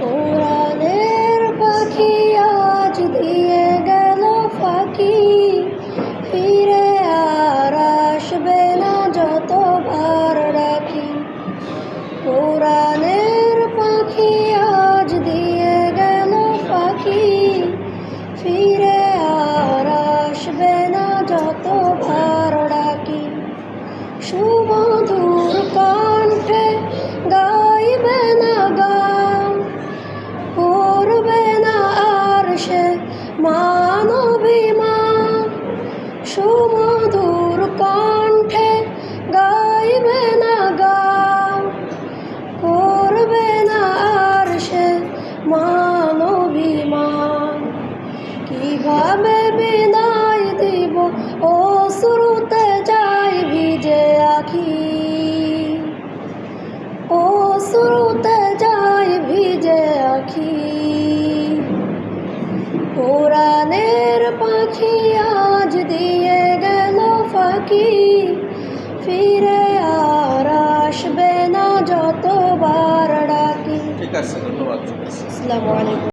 কোরআনের পাখি আজ দিয়ে গেল ফাঁকি। ফিরে আর আসবে না যতবার ডাকি। কোরআনের পাখি আজ দিয়ে গেল ফাঁকি। ফিরে আর আসবে না যতবার ডাকি। সুমধুর মানবিমান সুমধুর কণ্ঠে গাইবে না গান করবে না আর সে মানবিমান। কীভাবে বিদায় দিব ও পাখি আজ দিয়ে গেল ফাঁকি? ফিরে আর আসবে না যতবার ডাকি। ঠিক আছে ধন্যবাদ। আসসালামু আলাইকুম।